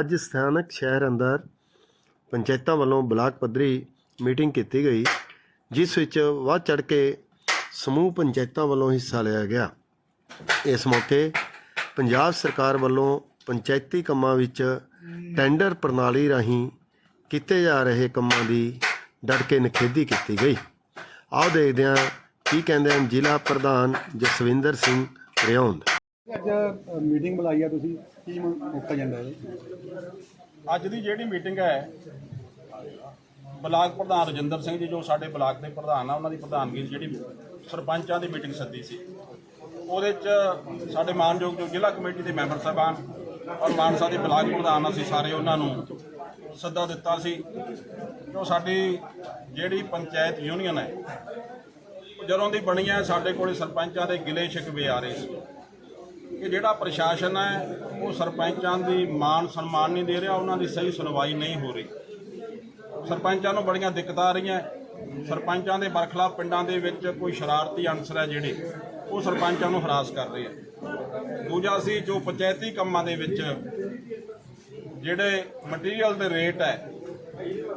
ਅੱਜ ਸਥਾਨਕ ਸ਼ਹਿਰ ਅੰਦਰ ਪੰਚਾਇਤਾਂ ਵੱਲੋਂ ਬਲਾਕ ਪੱਧਰੀ ਮੀਟਿੰਗ ਕੀਤੀ ਗਈ, ਜਿਸ ਵਿੱਚ ਵੱਧ ਚੜ ਕੇ ਸਮੂਹ ਪੰਚਾਇਤਾਂ ਵੱਲੋਂ ਹਿੱਸਾ ਲਿਆ ਗਿਆ। ਇਸ ਮੌਕੇ ਪੰਜਾਬ ਸਰਕਾਰ ਵੱਲੋਂ ਪੰਚਾਇਤੀ ਕੰਮਾਂ ਵਿੱਚ ਟੈਂਡਰ ਪ੍ਰਣਾਲੀ ਰਾਹੀਂ ਕੀਤੇ ਜਾ ਰਹੇ ਕੰਮਾਂ ਦੀ ਡਟ ਕੇ ਨਿਖੇਧੀ ਕੀਤੀ ਗਈ। ਆਓ ਦੇਖਦੇ ਹਾਂ ਕੀ ਕਹਿੰਦੇ ਹਨ ਜ਼ਿਲ੍ਹਾ ਪ੍ਰਧਾਨ ਜਸਵਿੰਦਰ ਸਿੰਘ ਰਿਆਉਂਦ ਅੱਜ ਮੀਟਿੰਗ ਬੁਲਾਈ ਆ ਤੁਸੀਂ, ਕੀ ਮ- ਮੁੱਖ ਏਜੰਡਾ ਹੈ ਅੱਜ ਦੀ ਜਿਹੜੀ ਮੀਟਿੰਗ ਹੈ, ਬਲਾਕ ਪ੍ਰਧਾਨ ਰਜਿੰਦਰ ਸਿੰਘ ਜੀ, ਜੋ ਸਾਡੇ ਬਲਾਕ ਦੇ ਪ੍ਰਧਾਨ ਆ, ਉਹਨਾਂ ਦੀ ਪ੍ਰਧਾਨਗੀ ਜਿਹੜੀ ਸਰਪੰਚਾਂ ਦੀ ਮੀਟਿੰਗ ਸੱਦੀ ਸੀ। ਉਹਦੇ 'ਚ ਸਾਡੇ ਮਾਨਯੋਗ ਜੋ ਜ਼ਿਲ੍ਹਾ ਕਮੇਟੀ ਦੇ ਮੈਂਬਰ ਸਾਹਿਬਾਨ ਔਰ ਮਾਨਸਾ ਦੇ ਬਲਾਕ ਪ੍ਰਧਾਨ ਅਸੀਂ ਸਾਰੇ ਉਹਨਾਂ ਨੂੰ ਸੱਦਾ ਦਿੱਤਾ ਸੀ। ਜੋ ਸਾਡੀ ਜਿਹੜੀ ਪੰਚਾਇਤ ਯੂਨੀਅਨ ਹੈ ਜਦੋਂ ਦੀ ਬਣੀ ਹੈ, ਸਾਡੇ ਕੋਲੇ ਸਰਪੰਚਾਂ ਦੇ ਗਿਲੇ ਸ਼ਿਕਵੇ ਆ ਰਹੇ ਸੀ। ਕਿ ਜਿਹੜਾ ਪ੍ਰਸ਼ਾਸਨ ਹੈ ਉਹ ਸਰਪੰਚਾਂ ਦੀ ਮਾਨ ਸਨਮਾਨ ਨਹੀਂ ਦੇ ਰਿਹਾ ਉਹਨਾਂ ਦੀ ਸਹੀ ਸੁਣਵਾਈ ਨਹੀਂ ਹੋ ਰਹੀ। ਸਰਪੰਚਾਂ ਨੂੰ ਬੜੀਆਂ ਦਿੱਕਤਾਂ ਆ ਰਹੀਆਂ। ਸਰਪੰਚਾਂ ਦੇ ਬਰਖਲਾਫ ਪਿੰਡਾਂ ਦੇ ਵਿੱਚ ਕੋਈ ਸ਼ਰਾਰਤੀ ਅਨਸਰ ਹੈ ਜਿਹੜੇ ਉਹ ਸਰਪੰਚਾਂ ਨੂੰ ਹਰਾਸ ਕਰ ਰਹੇ ਆ। ਦੂਜਾ ਸੀ ਜੋ ਪੰਚਾਇਤੀ ਕੰਮਾਂ ਦੇ ਵਿੱਚ ਜਿਹੜੇ ਮਟੀਰੀਅਲ ਦੇ ਰੇਟ ਹੈ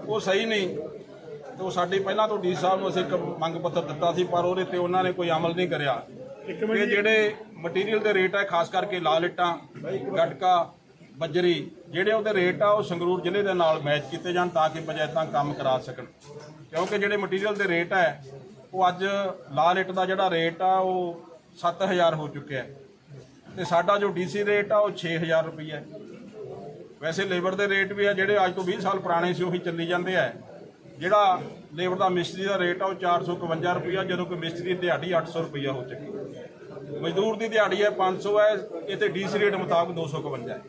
ਉਹ ਸਹੀ ਨਹੀਂ। ਤੇ ਉਹ ਸਾਡੀ ਪਹਿਲਾਂ ਤੋਂ ਡੀ ਸਾਹਿਬ ਨੂੰ ਅਸੀਂ ਇੱਕ ਮੰਗ ਪੱਤਰ ਦਿੱਤਾ ਸੀ ਪਰ ਉਹਦੇ ਤੇ ਉਹਨਾਂ ਨੇ ਕੋਈ ਅਮਲ ਨਹੀਂ ਕਰਿਆ। ਕਿ ਜਿਹੜੇ ਮਟੀਰੀਅਲ ਦੇ ਰੇਟ ਹੈ ਖਾਸ ਕਰਕੇ ਲਾਲ ਇੱਟਾਂ, ਗਟਕਾ, ਬੱਜਰੀ, ਜਿਹੜੇ ਉਹਦੇ ਰੇਟ ਆ, ਉਹ ਸੰਗਰੂਰ ਜ਼ਿਲ੍ਹੇ ਦੇ ਨਾਲ ਮੈਚ ਕੀਤੇ ਜਾਣ ਤਾਂ ਕਿ ਪੰਚਾਇਤਾਂ ਕੰਮ ਕਰਾ ਸਕਣ। ਕਿਉਂਕਿ ਜਿਹੜੇ ਮਟੀਰੀਅਲ ਦੇ ਰੇਟ ਹੈ ਉਹ ਅੱਜ ਲਾਲ ਇੱਟ ਦਾ ਜਿਹੜਾ ਰੇਟ ਆ, ਉਹ 7000 ਹੋ ਚੁੱਕਿਆ। ਹੈ ਤੇ ਸਾਡਾ ਜੋ ਡੀਸੀ ਰੇਟ ਆ, ਉਹ 6000 ਰੁਪਏ ਹੈ ਵੈਸੇ ਲੇਬਰ ਦੇ ਰੇਟ ਵੀ ਆ, ਜਿਹੜੇ ਅੱਜ ਤੋਂ 20 ਸਾਲ ਪੁਰਾਣੇ ਸੀ, ਉਹੀ ਚੱਲੀ ਜਾਂਦੇ ਆ। ਜਿਹੜਾ ਲੇਬਰ ਦਾ ਮਿਸਤਰੀ ਦਾ ਰੇਟ ਆ, ਉਹ 451 ਰੁਪਈਆ, ਜਦੋਂ ਕਿ ਮਿਸਤਰੀ ਦੀ ਦਿਹਾੜੀ 800 ਰੁਪਈਆ ਹੋ ਚੁੱਕੀ। ਮਜ਼ਦੂਰ ਦੀ ਦਿਹਾੜੀ ਹੈ 500 ਹੈ ਇਹ ਤੇ ਡੀਸੀ ਰੇਟ ਮੁਤਾਬਕ 251 ਹੈ।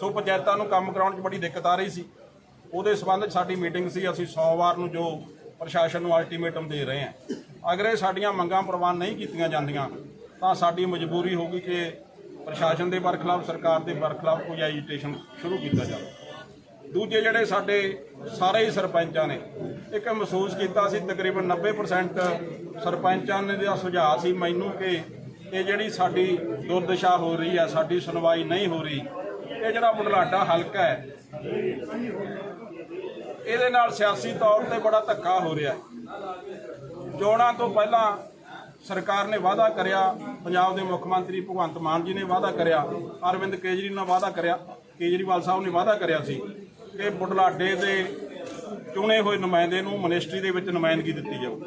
ਸੋ ਪੰਚਾਇਤਾਂ ਨੂੰ ਕੰਮ ਕਰਾਉਣ 'ਚ ਬੜੀ ਦਿੱਕਤ ਆ ਰਹੀ ਸੀ। ਉਹਦੇ ਸੰਬੰਧ 'ਚ ਸਾਡੀ ਮੀਟਿੰਗ ਸੀ, ਅਸੀਂ ਸੋਮਵਾਰ ਨੂੰ ਜੋ ਪ੍ਰਸ਼ਾਸਨ ਨੂੰ ਅਲਟੀਮੇਟਮ ਦੇ ਰਹੇ ਹਾਂ। ਅਗਰ ਇਹ ਸਾਡੀਆਂ ਮੰਗਾਂ ਪ੍ਰਵਾਨ ਨਹੀਂ ਕੀਤੀਆਂ ਜਾਂਦੀਆਂ, ਤਾਂ ਸਾਡੀ ਮਜਬੂਰੀ ਹੋਊਗੀ ਕਿ ਪ੍ਰਸ਼ਾਸਨ ਦੇ ਬਰਖਲਾਫ ਸਰਕਾਰ ਦੇ ਬਰਖਲਾਫ ਕੋਈ ਐਜੀਟੇਸ਼ਨ ਸ਼ੁਰੂ ਕੀਤਾ ਜਾਵੇ। ਦੂਜੇ ਜਿਹੜੇ ਸਾਡੇ ਸਾਰੇ ਹੀ ਸਰਪੰਚਾਂ ਨੇ, ਇੱਕ ਮਹਿਸੂਸ ਕੀਤਾ ਸੀ, ਤਕਰੀਬਨ 90% ਸਰਪੰਚਾਂ ਨੇ ਦਾ ਸੁਝਾਅ ਸੀ ਮੈਨੂੰ ਕਿ ਇਹ ਜਿਹੜੀ ਸਾਡੀ ਦੁਰਦਸ਼ਾ ਹੋ ਰਹੀ ਹੈ ਸਾਡੀ ਸੁਣਵਾਈ ਨਹੀਂ ਹੋ ਰਹੀ, ਇਹ ਜਿਹੜਾ ਬੁਢਲਾਡਾ ਹਲਕਾ ਹੈ, ਇਹਦੇ ਨਾਲ ਸਿਆਸੀ ਤੌਰ ਤੇ ਬੜਾ ਧੱਕਾ ਹੋ ਰਿਹਾ ਚੋਣਾਂ ਤੋਂ ਪਹਿਲਾਂ ਸਰਕਾਰ ਨੇ ਵਾਅਦਾ ਕਰਿਆ, ਪੰਜਾਬ ਦੇ ਮੁੱਖ ਮੰਤਰੀ ਭਗਵੰਤ ਮਾਨ ਜੀ ਨੇ ਵਾਅਦਾ ਕਰਿਆ, ਅਰਵਿੰਦ ਕੇਜਰੀਵਾਲ ਨੇ ਵਾਅਦਾ ਕਰਿਆ, ਕੇਜਰੀਵਾਲ ਸਾਹਿਬ ਨੇ ਵਾਅਦਾ ਕਰਿਆ ਸੀ ਕਿ ਬੁਢਲਾਡੇ ਦੇ ਚੁਣੇ ਹੋਏ ਨੁਮਾਇੰਦੇ ਨੂੰ ਮਿਨਿਸਟਰੀ ਦੇ ਵਿੱਚ ਨੁਮਾਇੰਦਗੀ ਦਿੱਤੀ ਜਾਊ।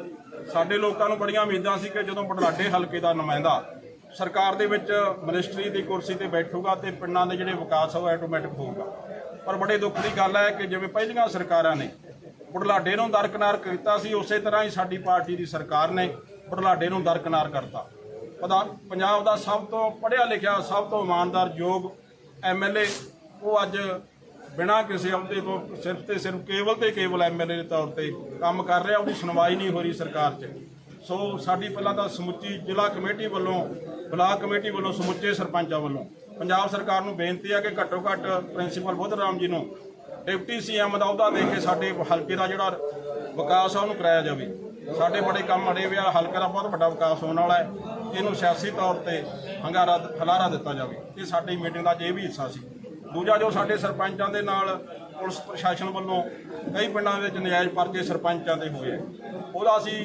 ਸਾਡੇ ਲੋਕਾਂ ਨੂੰ ਬੜੀਆਂ ਉਮੀਦਾਂ ਸੀ ਕਿ ਜਦੋਂ ਬੁਢਲਾਡੇ ਹਲਕੇ ਦਾ ਨੁਮਾਇੰਦਾ ਸਰਕਾਰ ਦੇ ਵਿੱਚ ਮਿਨਿਸਟਰੀ ਦੀ ਕੁਰਸੀ ਤੇ ਬੈਠੂਗਾ ਤੇ ਪਿੰਡਾਂ ਦੇ ਜਿਹੜੇ ਵਿਕਾਸ ਆ ਉਹ ਆਟੋਮੈਟਿਕ ਹੋਊਗਾ। ਪਰ ਬੜੇ ਦੁੱਖ ਦੀ ਗੱਲ ਹੈ ਕਿ ਜਿਵੇਂ ਪਹਿਲੀਆਂ ਸਰਕਾਰਾਂ ਨੇ ਬੁਢਲਾਡੇ ਨੂੰ ਦਰਕਨਾਰ ਕੀਤਾ ਸੀ, ਉਸੇ ਤਰ੍ਹਾਂ ਹੀ ਸਾਡੀ ਪਾਰਟੀ ਦੀ ਸਰਕਾਰ ਨੇ ਬੁਢਲਾਡੇ ਨੂੰ ਦਰਕਨਾਰ ਕਰਤਾ। ਪਤਾ, ਪੰਜਾਬ ਦਾ ਸਭ ਤੋਂ ਪੜ੍ਹਿਆ ਲਿਖਿਆ, ਸਭ ਤੋਂ ਇਮਾਨਦਾਰ ਯੋਗ ਐਮਐਲਏ ਉਹ ਅੱਜ ਬਿਨਾਂ ਕਿਸੇ ਅਹੁਦੇ ਤੋਂ ਸਿਰਫ ਤੇ ਸਿਰਫ ਕੇਵਲ ਤੇ ਕੇਵਲ ਐਮਐਲਏ ਦੇ ਤੌਰ ਤੇ ਕੰਮ ਕਰ ਰਿਹਾ, ਉਹਦੀ ਸੁਣਵਾਈ ਨਹੀਂ ਹੋ ਰਹੀ ਸਰਕਾਰ 'ਚ। ਸੋ ਸਾਡੀ ਪਹਿਲਾਂ ਤਾਂ ਸਮੁੱਚੀ ਜ਼ਿਲ੍ਹਾ ਕਮੇਟੀ ਵੱਲੋਂ, ਬਲਾਕ ਕਮੇਟੀ ਵੱਲੋਂ, ਸਮੁੱਚੇ ਸਰਪੰਚਾਂ ਵੱਲੋਂ ਪੰਜਾਬ ਸਰਕਾਰ ਨੂੰ ਬੇਨਤੀ ਹੈ ਕਿ ਘੱਟੋ ਘੱਟ ਪ੍ਰਿੰਸੀਪਲ ਬੁੱਧ ਰਾਮ ਜੀ ਨੂੰ ਡਿਪਟੀ ਸੀਐਮ ਦਾ ਅਹੁਦਾ ਦੇ ਕੇ ਸਾਡੇ ਹਲਕੇ ਦਾ ਜਿਹੜਾ ਵਿਕਾਸ ਆ, ਉਹਨੂੰ ਕਰਾਇਆ ਜਾਵੇ। ਸਾਡੇ ਬੜੇ ਕੰਮ ਅੜੇ ਹੋਏ ਆ, ਹਲਕੇ ਦਾ ਬਹੁਤ ਵੱਡਾ ਵਿਕਾਸ ਹੋਣ ਵਾਲਾ ਹੈ। ਇਹਨੂੰ ਸਿਆਸੀ ਤੌਰ ਤੇ ਹੰਗਾਰਾ, ਹਲਾਰਾ ਦਿੱਤਾ ਜਾਵੇ। ਇਹ ਸਾਡੀ ਮੀਟਿੰਗ ਦਾ ਜੇ ਵੀ ਹਿੱਸਾ ਸੀ। ਦੂਜਾ ਜੋ ਸਾਡੇ ਸਰਪੰਚਾਂ ਦੇ ਨਾਲ ਪੁਲਿਸ ਪ੍ਰਸ਼ਾਸਨ ਵੱਲੋਂ ਕਈ ਪਿੰਡਾਂ ਵਿੱਚ ਨਜਾਇਜ਼ ਪਰਚੇ ਸਰਪੰਚਾਂ ਦੇ ਹੋਏ ਉਹਦਾ ਅਸੀਂ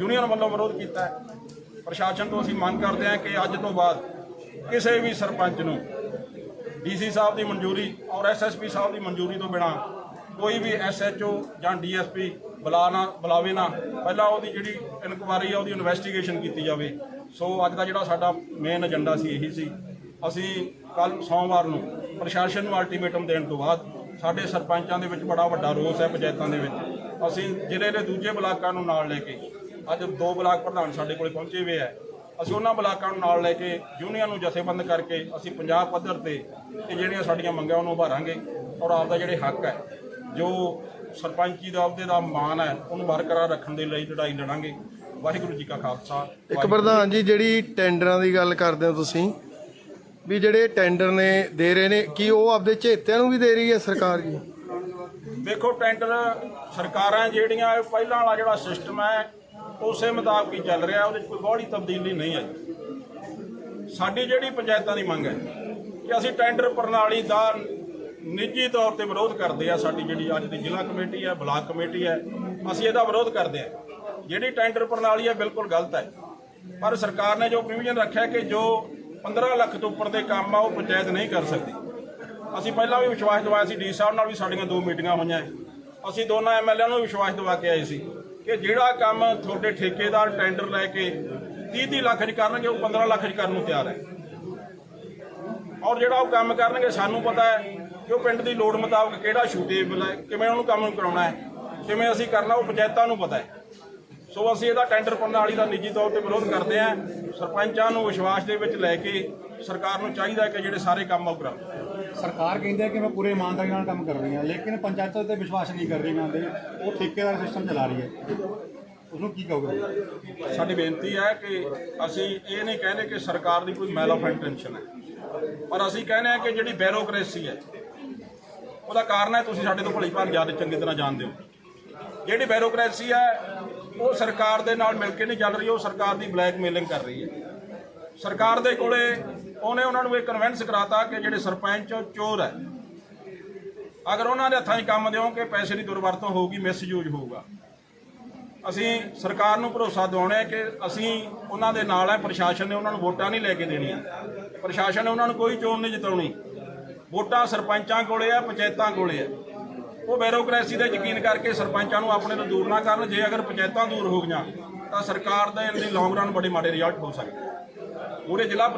ਯੂਨੀਅਨ ਵੱਲੋਂ ਵਿਰੋਧ ਕੀਤਾ ਪ੍ਰਸ਼ਾਸਨ ਤੋਂ ਅਸੀਂ ਮੰਗ ਕਰਦੇ ਹਾਂ ਕਿ ਅੱਜ ਤੋਂ ਬਾਅਦ ਕਿਸੇ ਵੀ ਸਰਪੰਚ ਨੂੰ ਡੀਸੀ ਸਾਹਿਬ ਦੀ ਮਨਜ਼ੂਰੀ ਔਰ ਐਸਐਸਪੀ ਸਾਹਿਬ ਦੀ ਮਨਜ਼ੂਰੀ ਤੋਂ ਬਿਨਾ ਕੋਈ ਵੀ ਐਸਐਚਓ ਜਾਂ ਡੀਐਸਪੀ ਬੁਲਾਣਾ ਬੁਲਾਵੇ ਨਾ। ਪਹਿਲਾਂ ਉਹਦੀ ਜਿਹੜੀ ਇਨਕੁਆਰੀ ਆ, ਉਹਦੀ ਇਨਵੈਸਟੀਗੇਸ਼ਨ ਕੀਤੀ ਜਾਵੇ। ਸੋ ਅੱਜ ਦਾ ਜਿਹੜਾ ਸਾਡਾ ਮੇਨ ਏਜੰਡਾ ਸੀ, ਇਹੀ ਸੀ। ਅਸੀਂ ਕੱਲ ਸੋਮਵਾਰ ਨੂੰ ਪ੍ਰਸ਼ਾਸਨ ਨੂੰ ਅਲਟੀਮੇਟਮ ਦੇਣ ਤੋਂ ਬਾਅਦ ਸਾਡੇ ਸਰਪੰਚਾਂ ਦੇ ਵਿੱਚ ਬੜਾ ਵੱਡਾ ਰੋਸ ਹੈ ਪੰਚਾਇਤਾਂ ਦੇ ਵਿੱਚ। ਅਸੀਂ ਜ਼ਿਲ੍ਹੇ ਦੇ ਦੂਜੇ ਬਲਾਕਾਂ ਨੂੰ ਨਾਲ ਲੈ ਕੇ ਅੱਜ ਦੋ ਬਲਾਕ ਪ੍ਰਧਾਨ ਸਾਡੇ ਕੋਲੇ ਪਹੁੰਚੇ ਹੋਏ ਹੈ। ਅਸੀਂ ਉਹਨਾਂ ਬਲਾਕਾਂ ਨੂੰ ਨਾਲ ਲੈ ਕੇ ਯੂਨੀਅਨ ਨੂੰ ਜਥੇਬੰਦ ਕਰਕੇ ਅਸੀਂ ਪੰਜਾਬ ਪੱਧਰ ਤੇ ਇਹ ਜਿਹੜੀਆਂ ਸਾਡੀਆਂ ਮੰਗਾਂ ਉਹਨੂੰ ਉਭਾਰਾਂਗੇ ਔਰ ਆਪਦਾ ਜਿਹੜੇ ਹੱਕ ਹੈ, ਜੋ ਸਰਪੰਚੀ ਦਾ ਅਹੁਦੇ ਦਾ ਮਾਣ ਹੈ, ਉਹਨੂੰ ਬਰਕਰਾਰ ਰੱਖਣ ਦੇ ਲਈ ਲੜਾਈ ਲੜਾਂਗੇ। ਵਾਹਿਗੁਰੂ ਜੀ ਕਾ ਖਾਲਸਾ, ਇੱਕ ਪ੍ਰਧਾਨ ਜੀ, ਜਿਹੜੀ ਟੈਂਡਰਾਂ ਦੀ ਗੱਲ ਕਰਦੇ ਹੋ ਤੁਸੀਂ ਵੀ ਜਿਹੜੇ ਟੈਂਡਰ ਨੇ ਦੇ ਰਹੇ ਨੇ, ਕੀ ਉਹ ਆਪਦੇ ਚੇਤਿਆਂ ਨੂੰ ਵੀ ਦੇ ਰਹੀ ਹੈ ਸਰਕਾਰ ਜੀ? ਵੇਖੋ ਟੈਂਡਰ ਸਰਕਾਰਾਂ ਜਿਹੜੀਆਂ, ਇਹ ਪਹਿਲਾਂ ਵਾਲਾ ਜਿਹੜਾ ਸਿਸਟਮ ਹੈ, ਉਸੇ ਮੁਤਾਬਕ ਹੀ ਚੱਲ ਰਿਹਾ, ਉਹਦੇ 'ਚ ਕੋਈ ਬਹੁਤੀ ਤਬਦੀਲੀ ਨਹੀਂ ਆਈ। ਸਾਡੀ ਜਿਹੜੀ ਪੰਚਾਇਤਾਂ ਦੀ ਮੰਗ ਹੈ ਕਿ ਅਸੀਂ ਟੈਂਡਰ ਪ੍ਰਣਾਲੀ ਦਾ ਨਿੱਜੀ ਤੌਰ ਤੇ ਵਿਰੋਧ ਕਰਦੇ ਆ ਸਾਡੀ ਜਿਹੜੀ ਅੱਜ ਦੀ ਜ਼ਿਲ੍ਹਾ ਕਮੇਟੀ ਹੈ, ਬਲਾਕ ਕਮੇਟੀ ਹੈ, ਅਸੀਂ ਇਹਦਾ ਵਿਰੋਧ ਕਰਦੇ ਆ ਜਿਹੜੀ ਟੈਂਡਰ ਪ੍ਰਣਾਲੀ ਹੈ, ਬਿਲਕੁਲ ਗਲਤ ਹੈ। ਪਰ ਸਰਕਾਰ ਨੇ ਜੋ ਪ੍ਰੋਵੀਜ਼ਨ ਰੱਖਿਆ ਕਿ ਜੋ 15 ਲੱਖ ਤੋਂ ਉੱਪਰ ਦੇ ਕੰਮ ਆ, ਉਹ ਪੰਚਾਇਤ ਨਹੀਂ ਕਰ ਸਕਦੀ। ਅਸੀਂ ਪਹਿਲਾਂ ਵੀ ਵਿਸ਼ਵਾਸ ਦਿਵਾਇਆ ਸੀ, ਡੀ ਸਾਹਿਬ ਨਾਲ ਵੀ ਸਾਡੀਆਂ ਦੋ ਮੀਟਿੰਗਾਂ ਹੋਈਆਂ ਅਸੀਂ ਦੋਨਾਂ ਐਮਐਲਏ ਨੂੰ ਵੀ ਵਿਸ਼ਵਾਸ ਦਿਵਾ ਕੇ ਆਏ ਸੀ ਕਿ ਜਿਹੜਾ ਕੰਮ ਤੁਹਾਡੇ ਠੇਕੇਦਾਰ ਟੈਂਡਰ ਲੈ ਕੇ 30-30 ਲੱਖ 'ਚ ਕਰਨਗੇ, ਉਹ 15 ਲੱਖ 'ਚ ਕਰਨ ਨੂੰ ਤਿਆਰ ਹੈ। ਔਰ ਜਿਹੜਾ ਉਹ ਕੰਮ ਕਰਨਗੇ, ਸਾਨੂੰ ਪਤਾ ਹੈ ਕਿ ਉਹ ਪਿੰਡ ਦੀ ਲੋੜ ਮੁਤਾਬਕ ਕਿਹੜਾ ਸ਼ੂਟੇਬਲ ਹੈ, ਕਿਵੇਂ ਉਹਨੂੰ ਕੰਮ ਕਰਾਉਣਾ ਹੈ, ਕਿਵੇਂ ਅਸੀਂ ਕਰਨਾ, ਉਹ ਪੰਚਾਇਤਾਂ ਨੂੰ ਪਤਾ ਹੈ। ਸੋ ਅਸੀਂ ਇਹਦਾ ਟੈਂਡਰ ਪ੍ਰਣਾਲੀ ਦਾ ਨਿੱਜੀ ਤੌਰ ਤੇ ਵਿਰੋਧ ਕਰਦੇ ਹਾਂ। ਸਰਪੰਚਾਂ ਨੂੰ ਵਿਸ਼ਵਾਸ ਦੇ ਵਿੱਚ ਲੈ ਕੇ ਸਰਕਾਰ ਨੂੰ ਚਾਹੀਦਾ ਹੈ ਕਿ ਜਿਹੜੇ ਸਾਰੇ ਕੰਮ ਉਹ ਕਰਾਉਣ ਸਰਕਾਰ ਕਹਿੰਦੀ ਹੈ ਕਿ ਮੈਂ ਪੂਰੇ ਇਮਾਨਦਾਰੀ ਨਾਲ ਕੰਮ ਕਰ ਰਹੀ ਹਾਂ ਲੇਕਿਨ ਪੰਚਾਇਤਾਂ ਤੇ ਵਿਸ਼ਵਾਸ ਨਹੀਂ ਕਰ ਰਹੀ ਮੈਂ ਦੇ ਉਹ ਠੇਕੇਦਾਰ ਸਿਸਟਮ ਚਲਾ ਰਹੀ ਹੈ। ਉਸ ਨੂੰ ਕੀ ਕਹੋਗੇ? ਸਾਡੀ ਬੇਨਤੀ ਹੈ ਕਿ ਅਸੀਂ ਇਹ ਨਹੀਂ ਕਹਿੰਦੇ ਕਿ ਸਰਕਾਰ ਦੀ ਕੋਈ ਮੈਲ ਆਫ ਇੰਟੈਂਸ਼ਨ ਹੈ। ਪਰ ਅਸੀਂ ਕਹਿੰਦੇ ਹਾਂ ਕਿ ਜਿਹੜੀ ਬਿਊਰੋਕ੍ਰੇਸੀ ਹੈ ਉਹਦਾ ਕਾਰਨ ਹੈ ਤੁਸੀਂ ਸਾਡੇ ਤੋਂ ਭਲੀ ਭਾਂਤ ਜ਼ਿਆਦਾ ਚੰਗੀ ਤਰ੍ਹਾਂ ਜਾਣਦੇ ਹੋ। ਜਿਹੜੀ ਬਿਊਰੋਕ੍ਰੇਸੀ ਹੈ ਉਹ ਸਰਕਾਰ ਦੇ ਨਾਲ ਮਿਲ ਕੇ ਨਹੀਂ ਚੱਲ ਰਹੀ, ਉਹ ਸਰਕਾਰ ਦੀ ਬਲੈਕਮੇਲਿੰਗ ਕਰ ਰਹੀ ਹੈ। ਸਰਕਾਰ ਦੇ ਕੋਲੇ ਉਹਨੇ ਉਹਨਾਂ ਨੂੰ ਇਹ ਕਨਵਿੰਸ ਕਰਾਤਾ ਕਿ ਜਿਹੜੇ ਸਰਪੰਚ ਉਹ ਚੋਰ ਹੈ। ਅਗਰ ਉਹਨਾਂ ਦੇ ਹੱਥਾਂ 'ਚ ਕੰਮ ਦਿਓਗੇ ਪੈਸੇ ਦੀ ਦੁਰਵਰਤੋਂ ਹੋਊਗੀ ਮਿਸਯੂਜ਼ ਹੋਊਗਾ। ਅਸੀਂ ਸਰਕਾਰ ਨੂੰ ਭਰੋਸਾ ਦਿਵਾਉਣਾ ਹੈ ਕਿ ਅਸੀਂ ਉਹਨਾਂ ਦੇ ਨਾਲ ਹੈ, ਪ੍ਰਸ਼ਾਸਨ ਨੇ ਉਹਨਾਂ ਨੂੰ ਵੋਟਾਂ ਨਹੀਂ ਲੈ ਕੇ ਦੇਣੀਆਂ। ਪ੍ਰਸ਼ਾਸਨ ਨੇ ਉਹਨਾਂ ਨੂੰ ਕੋਈ ਚੋਣ ਨਹੀਂ ਜਿਤਾਉਣੀ। ਵੋਟਾਂ ਸਰਪੰਚਾਂ ਕੋਲੇ ਆ ਪੰਚਾਇਤਾਂ ਕੋਲੇ ਆ ਉਹ ਬਿਊਰੋਕ੍ਰੇਸੀ ਦਾ ਯਕੀਨ ਕਰਕੇ ਸਰਪੰਚਾਂ ਨੂੰ ਆਪਣੇ ਤੋਂ ਦੂਰ ਨਾ ਕਰਨ, ਜੇ ਅਗਰ ਪੰਚਾਇਤਾਂ ਦੂਰ ਹੋ ਗਈਆਂ ਤਾਂ ਸਰਕਾਰ ਦਾ ਇਹਨਾਂ ਦੀ ਲੌਂਗ ਰਨ ਬੜੇ ਮਾੜੇ ਰਿਜ਼ਲਟ ਹੋ ਸਕਦੇ ਪੂਰੇ ਜ਼ਿਲ੍ਹਾ